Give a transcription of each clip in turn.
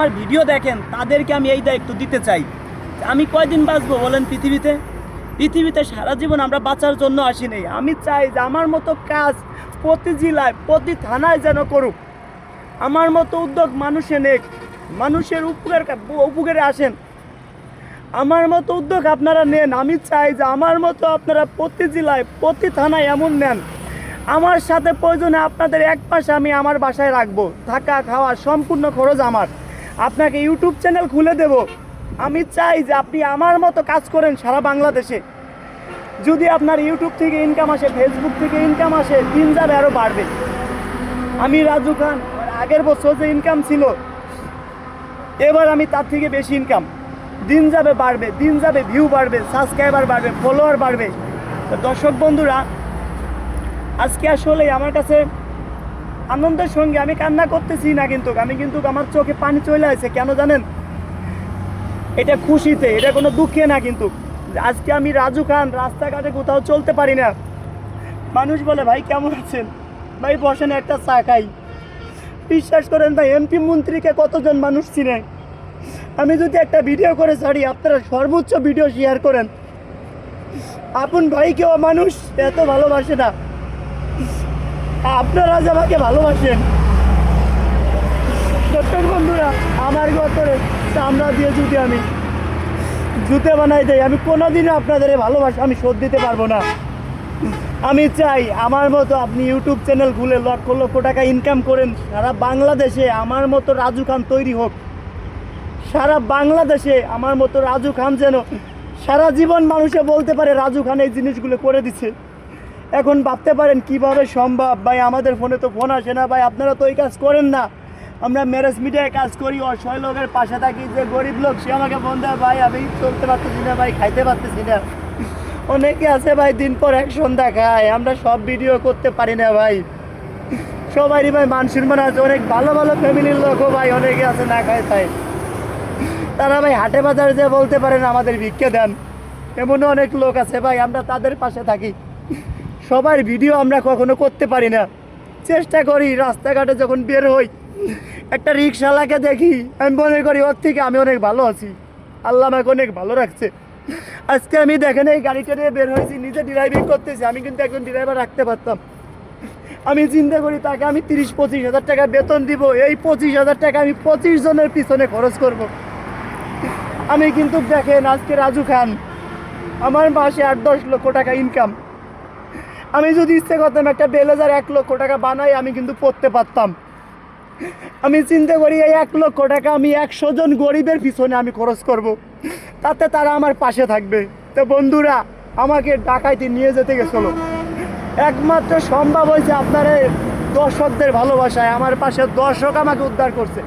আমার ভিডিও দেখেন, তাদেরকে আমি এই দায়িত্ব দিতে চাই। আমি কয়দিন বাঁচবো বলেন পৃথিবীতে? পৃথিবীতে সারা জীবন আমরা বাঁচার জন্য আসিনি আমি চাই যে আমার মতো কাজ প্রতি জেলায়, প্রতি থানায় যেন করুক। আমার মতো উদ্যোগ মানুষে নেক, মানুষের উপকার উপকারে আসেন। আমার মতো উদ্যোগ আপনারা নেন। আমি চাই যে আমার মতো আপনারা প্রতি জেলায়, প্রতি থানায় এমন নেন। আমার সাথে প্রয়োজনে আপনাদের এক পাশে আমি আমার বাসায় রাখব। থাকা, খাওয়া সম্পূর্ণ খরচ আমার। আপনাকে ইউটিউব চ্যানেল খুলে দেব। আমি চাই যে আপনি আমার মতো কাজ করেন সারা বাংলাদেশে। যদি আপনার ইউটিউব থেকে ইনকাম আসে ফেসবুক থেকে ইনকাম আসে, দিন যাবে আরও বাড়বে। আমি রাজু খান আগের বছর যে ইনকাম ছিল, এবার আমি তার থেকে বেশি ইনকাম দিন যাবে বাড়বে, দিন যাবে ভিউ বাড়বে সাবস্ক্রাইবার বাড়বে ফলোয়ার বাড়বে। তো দর্শক বন্ধুরা, আজকে আসলে আমার কাছে আনন্দের সঙ্গে আমি কান্না করতেছি না কিন্তু, আমি কিন্তু আমার চোখে পানি চলে আসে, কেন জানেন? এটা খুশিতে, এটা কোনো দুঃখে না কিন্তু। আজকে আমি রাজু খান, রাস্তাঘাটে কোথাও চলতে পারি না। মানুষ বলে, ভাই, কেমন আছেন? ভাই, বসেন, একটা চা খাই। বিশ্বাস করেন ভাই, এমপি মন্ত্রীকে কতজন মানুষ চিনে? আমি যদি একটা ভিডিও করে ছাড়ি, আপনারা সর্বোচ্চ ভিডিও শেয়ার করেন। আপন ভাইকেও মানুষ এত ভালোবাসে না। আপনারা আজ আমাকে ভালোবাসেন। দর্শক বন্ধুরা, আমার গতরে চামড়া দিয়ে যদি আমি। জুতে বানাই দেয় আমি কোনোদিনও আপনাদের ভালোবাসা আমি শোধ দিতে পারব না। আমি চাই আমার মতো আপনি ইউটিউব চ্যানেল খুলে লক্ষ লক্ষ টাকা ইনকাম করেন। সারা বাংলাদেশে আমার মতো রাজু খান তৈরি হোক। সারা বাংলাদেশে আমার মতো রাজু খান যেন সারা জীবন মানুষে বলতে পারে রাজু খান এই জিনিসগুলো করে দিছে। এখন ভাবতে পারেন কীভাবে সম্ভব? ভাই, আমাদের ফোনে তো ফোন আসে না, ভাই, আপনারা তো এই কাজ করেন না। আমরা ম্যারেজ মিডিয়ায় কাজ করি, অসহায় লোকের পাশে থাকি, যে গরিব লোক, সে আমাকে ফোন দেয়, ভাই, আমি চলতে পারতেছি না, ভাই, খাইতে পারতেছি না। অনেকে আছে, ভাই, দিন পর এক সন্ধ্যা খায়, আমরা সব ভিডিও করতে পারি না, ভাই। সবারই, ভাই, মান সম্মান আছে, অনেক ভালো ভালো ফ্যামিলির লোকও, ভাই, অনেকে আছে না খায়, তাই। তারা, ভাই, হাটে বাজারে যে বলতে পারেন, আমাদের ভিক্ষে দেন। এমনও অনেক লোক আছে, ভাই, আমরা তাদের পাশে থাকি। সবার ভিডিও আমরা কখনো করতে পারি না। চেষ্টা করি রাস্তাঘাটে যখন বের হই, একটা রিক্সাওয়ালাকে দেখি, আমি মনে করি ওর থেকে আমি অনেক ভালো আছি। আল্লাহ আমাকে অনেক ভালো রাখছে। আজকে আমি দেখেন এই গাড়িটা নিয়ে বের হয়েছি, নিজে ড্রাইভিং করতেছি, আমি কিন্তু একজন ড্রাইভার রাখতে পারতাম। আমি চিন্তা করি তাকে আমি তিরিশ, পঁচিশ হাজার টাকা বেতন দিব, এই পঁচিশ হাজার টাকা আমি পঁচিশ জনের পিছনে খরচ করব। আমি কিন্তু দেখেন আজকে রাজু খান, আমার মাসে আট, দশ লক্ষ টাকা ইনকাম আমি যদি ইচ্ছে করতাম একটা বেলেজার এক লক্ষ টাকা বানাই, আমি কিন্তু পড়তে পারতাম। আমি চিন্তা করি এই এক লক্ষ টাকা আমি একশো জন গরিবের পিছনে আমি খরচ করব। তাতে তারা আমার পাশে থাকবে। তো বন্ধুরা, আমাকে ডাকাইতে নিয়ে যেতে গেছিল। একমাত্র সম্ভব হয়েছে আপনার দর্শকদের ভালোবাসায়। আমার পাশে দর্শক আমাকে উদ্ধার করছে।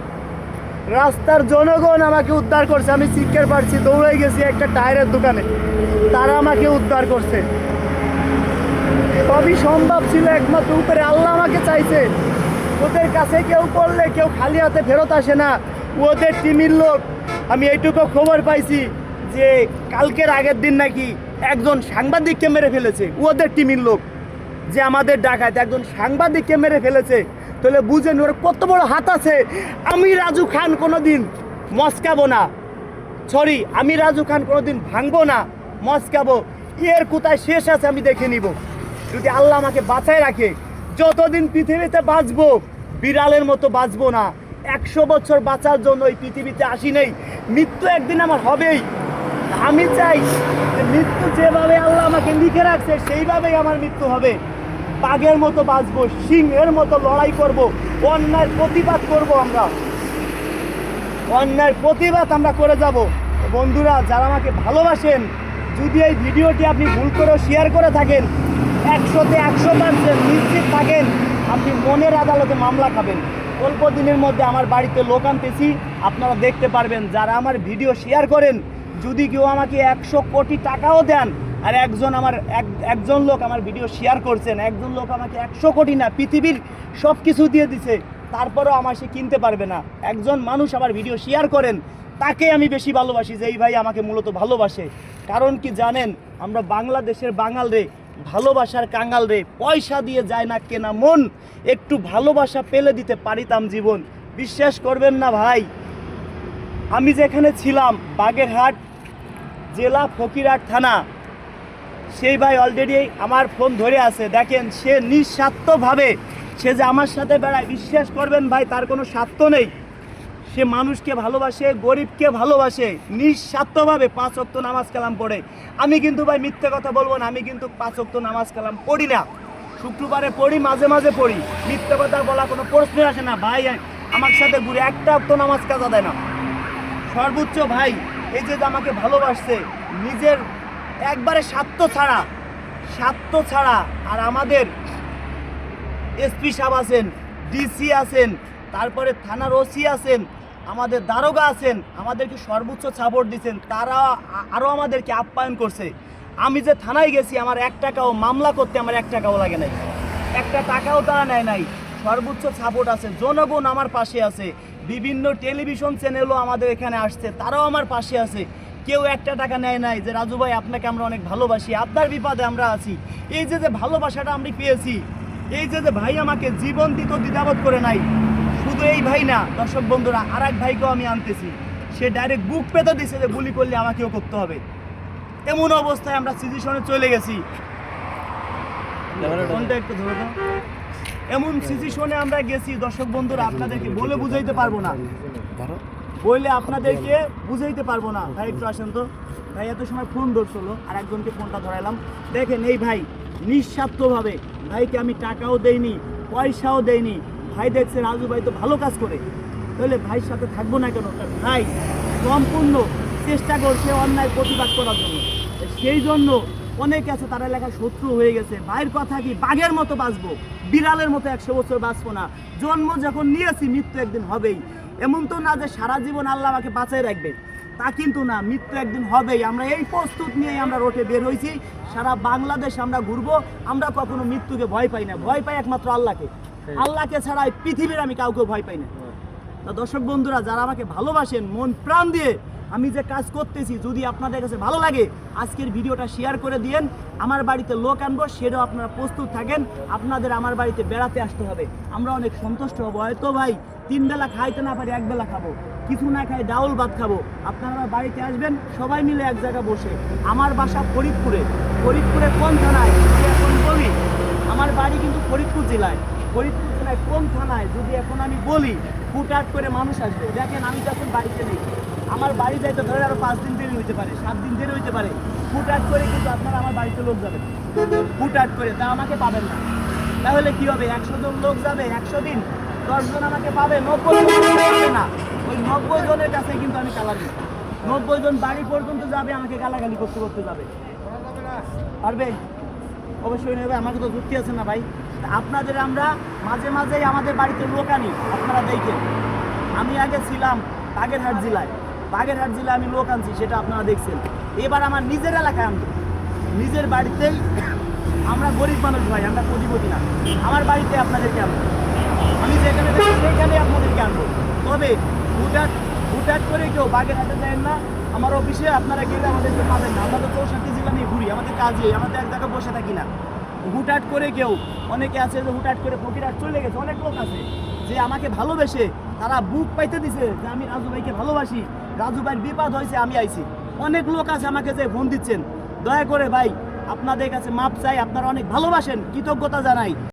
রাস্তার জনগণ আমাকে উদ্ধার করছে। আমি চিকের পারছি দৌড়ে গেছি একটা টায়ারের দোকানে। তারা আমাকে উদ্ধার করছে। সবই সম্ভব ছিল একমাত্র উপরে আল্লাহ আমাকে চাইছে। ওদের কাছে কেউ করলে কেউ খালি হাতে ফেরত আসে না। ওদের টিমের লোক, আমি এইটুকু খবর পাইছি যে কালকের আগের দিন নাকি একজন সাংবাদিককে মেরে ফেলেছে, ওদের টিমের লোক। যে আমাদের ডাকাত একজন সাংবাদিককে মেরে ফেলেছে, তাহলে বুঝেন ওর কত বড় হাত আছে। আমি রাজু খান কোনোদিন মস্কাবো না। সরি, আমি রাজু খান কোনোদিন ভাঙবো না, মস্কাবো। এর কোথায় শেষ আছে আমি দেখে নিব। যদি আল্লাহ আমাকে বাঁচায় রাখে, যতদিন পৃথিবীতে বাঁচবো, বিড়ালের মতো বাঁচবো না। একশো বছর বাঁচার জন্য এই পৃথিবীতে আসি নেই। মৃত্যু একদিন আমার হবেই। আমি চাই যে মৃত্যু যেভাবে আল্লাহ আমাকে লিখে রাখছে, সেইভাবেই আমার মৃত্যু হবে। বাঘের মতো বাঁচবো, সিংহের মতো লড়াই করব অন্যায় প্রতিবাদ করব আমরা। অন্যায় প্রতিবাদ আমরা করে যাব। বন্ধুরা, যারা আমাকে ভালোবাসেন, যদি এই ভিডিওটি আপনি ভুল করে শেয়ার করে থাকেন একশোতে একশো পার্সেন্ট নিশ্চিত থাকেন। আপনি মনের আদালতে মামলা খাবেন। অল্প দিনের মধ্যে আমার বাড়িতে লোক আনতেছি। আপনারা দেখতে পারবেন, যারা আমার ভিডিও শেয়ার করেন, যদি কেউ আমাকে একশো কোটি টাকাও দেন, আর একজন আমার এক, একজন লোক আমার ভিডিও শেয়ার করছেন, একজন লোক আমাকে একশো কোটি না, পৃথিবীর সব কিছু দিয়ে দিছে, তারপরেও আমার সে কিনতে পারবে না। একজন মানুষ আমার ভিডিও শেয়ার করেন, তাকে আমি বেশি ভালোবাসি যে, এই ভাই আমাকে মূলত ভালোবাসে। কারণ কি জানেন, আমরা বাংলাদেশের বাঙাল রে ভালোবাসার কাঙ্গাল রে, পয়সা দিয়ে যায় না কেনা মন। একটু ভালোবাসা পেলে দিতে পারিতাম জীবন। বিশ্বাস করবেন না ভাই, আমি যেখানে ছিলাম, বাগেরহাট জেলা ফকিরহাট থানা, সেই ভাই অলরেডি আমার ফোন ধরে আছে। দেখেন, সে নিঃস্বার্থভাবে, সে যে আমার সাথে বেড়ায়, বিশ্বাস করবেন ভাই, তার কোনো স্বার্থ নেই। সে মানুষকে ভালোবাসে, গরিবকে ভালোবাসে, নিঃস্বার্থভাবে পাঁচ অক্ত নামাজ কালাম পড়ে। আমি কিন্তু ভাই মিথ্যে কথা বলব না, আমি কিন্তু পাঁচ অক্ত নামাজ কালাম পড়ি না। শুক্রবারে পড়ি, মাঝে মাঝে পড়ি। মিথ্যে কথা বলা কোনো প্রশ্ন আসে না। ভাই, আমার সাথে ঘুরে একটা অক্ত নামাজ কাজা দেয় না। সর্বোচ্চ ভাই, এই যে আমাকে ভালোবাসছে, নিজের একবারে স্বার্থ ছাড়া স্বার্থ ছাড়া, আর আমাদের এসপি সাহেব আছেন, ডিসি আছেন, তারপরে থানার ওসি আছেন আমাদের দারোগা আছেন, আমাদেরকে সর্বোচ্চ সাপোর্ট দিচ্ছেন, তারা আরও আমাদেরকে আপ্যায়ন করছে। আমি যে থানায় গেছি, আমার এক টাকাও মামলা করতে আমার এক টাকাও লাগে নাই। একটা টাকাও তারা নেয় নাই। সর্বোচ্চ সাপোর্ট আছে, জনগণ আমার পাশে আছে, বিভিন্ন টেলিভিশন চ্যানেলও আমাদের এখানে আসছে, তারাও আমার পাশে আছে। কেউ একটা টাকা নেয় নাই যে, রাজু ভাই, আপনাকে আমরা অনেক ভালোবাসি, আপনার বিপদে আমরা আছি। এই যে যে ভালোবাসাটা আমরা পেয়েছি, এই যে যে ভাই আমাকে জীবন দিত, দ্বিধাবোধ করে নাই শুধু এই ভাই না দর্শক বন্ধুরা আর এক ভাইকেও আমি আনতেছি। সে ডাইরেক্ট বুক পেতে দিছে যে গুলি করলে আমাকেও করতে হবে। এমন অবস্থায় আমরা সিচুয়েশনে চলে গেছি। ফোনটা একটু ধরে দাও। এমন সিচুয়েশনে আমরা গেছি দর্শক বন্ধুরা আপনাদেরকে বলে বুঝাইতে পারব না। বললে আপনাদেরকে বুঝাইতে পারব না। ভাই একটু আসেন তো। ভাই এত সময় ফোন ধরছিল আর একজনকে ফোনটা ধরাইলাম। দেখেন এই ভাই নিঃস্বার্থভাবে ভাইকে আমি টাকাও দেইনি পয়সাও দেইনি ভাই দেখছে রাজু ভাই তো ভালো কাজ করে। তাহলে ভাইয়ের সাথে থাকব না কেন? ভাই সম্পূর্ণ চেষ্টা করছে অন্যায় প্রতিবাদ করার জন্য। সেই জন্য অনেকে আছে, তারা লেখা শত্রু হয়ে গেছে। ভাইয়ের কথা কি বাঘের মতো বাঁচবো? বিড়ালের মতো একশো বছর বাঁচবো না। জন্ম যখন নিয়েছি, মৃত্যু একদিন হবেই। এমন তো না যে সারা জীবন আল্লাহ আমাকে বাঁচাই রাখবে। তা কিন্তু না, মৃত্যু একদিন হবেই। আমরা এই প্রস্তুত নিয়েই আমরা রোটে বের হয়েছি। সারা বাংলাদেশ আমরা ঘুরবো। আমরা কখনো মৃত্যুকে ভয় পাই না। ভয় পাই একমাত্র আল্লাহকে। আল্লাহকে ছাড়া এই পৃথিবীর আমি কাউকে ভয় পাই না। তা দর্শক বন্ধুরা যারা আমাকে ভালোবাসেন মন প্রাণ দিয়ে আমি যে কাজ করতেছি যদি আপনাদের কাছে ভালো লাগে আজকের ভিডিওটা শেয়ার করে দিয়েন। আমার বাড়িতে লোক আনব সেটাও আপনারা প্রস্তুত থাকেন। আপনাদের আমার বাড়িতে বেড়াতে আসতে হবে। আমরা অনেক সন্তুষ্ট হব। হয়তো ভাই তিন বেলা খাইতে না পারি এক বেলা খাব। কিছু না খাই ডাউল ভাত খাব। আপনারা আমার বাড়িতে আসবেন সবাই মিলে এক জায়গায় বসে। আমার বাসা ফরিদপুরে। ফরিদপুরে কোন থানায়? এখন বলি আমার বাড়ি কিন্তু ফরিদপুর জেলায়। ফরিদপুর জেলায় কোন থানায় যদি এখন আমি বলি, হুটহাট করে মানুষ আসবে। দেখেন, আমি যখন বাড়িতে নেই। আমার বাড়ি যাইতে ধরে আরও পাঁচ দিন দেরি হইতে পারে, সাত দিন দেরি হইতে পারে। হুটহাট করে কিন্তু আপনারা আমার বাড়িতে লোক যাবে হুটহাট করে, তা আমাকে পাবেন না। তাহলে কি হবে? একশো জন লোক যাবে একশো দিন? দশ জন আমাকে পাবে? নব্বই জন পাবে না। ওই নব্বই জনের কাছে কিন্তু আমি কালা দিই। নব্বই জন বাড়ি পর্যন্ত যাবে, আমাকে গালাগালি করতে করতে যাবে। পারবে? অবশ্যই নেবে আমাকে তো যুক্তি আছে না ভাই। আপনাদের আমরা মাঝে মাঝেই আমাদের বাড়িতে লোক আনি, আপনারা দেখেন। আমি আগে ছিলাম বাগেরহাট জেলায়। বাগেরহাট জেলায় আমি লোক আনছি, সেটা আপনারা দেখছেন। এবার আমার নিজের এলাকায় আনব। নিজের বাড়িতেই আমরা গরিব মানুষ ভাই, আমরা কোটিপতি না। আমার বাড়িতে আপনাদেরকে আনব। আমি যেখানে সেখানে আপনাদেরকে আনব। তবে হুটাট হুটাট করে কেউ বাগেরহাটে যায় না আমার অফিসে আপনারা গেলে আমাদেরকে পাবেন না। আমরা তো চৌষট্টি জেলা নিয়ে ঘুরি, আমাদের কাজে আমাদের এক জায়গায় বসে থাকি না। হুটহাট করে কেউ, অনেকে আছে যে হুটহাট করে ফকিরহাট চলে গেছে, অনেক লোক আছে যে আমাকে ভালোবেসে তারা বুক পাইতে দিছে যে আমি রাজু ভাইকে ভালোবাসি, রাজু ভাইয়ের বিপদ হয়েছে, আমি আইছি। অনেক লোক আছে আমাকে যে ফোন দিচ্ছেন, দয়া করে ভাই, আপনাদের কাছে মাপ চাই, আপনারা অনেক ভালোবাসেন, কৃতজ্ঞতা জানাই।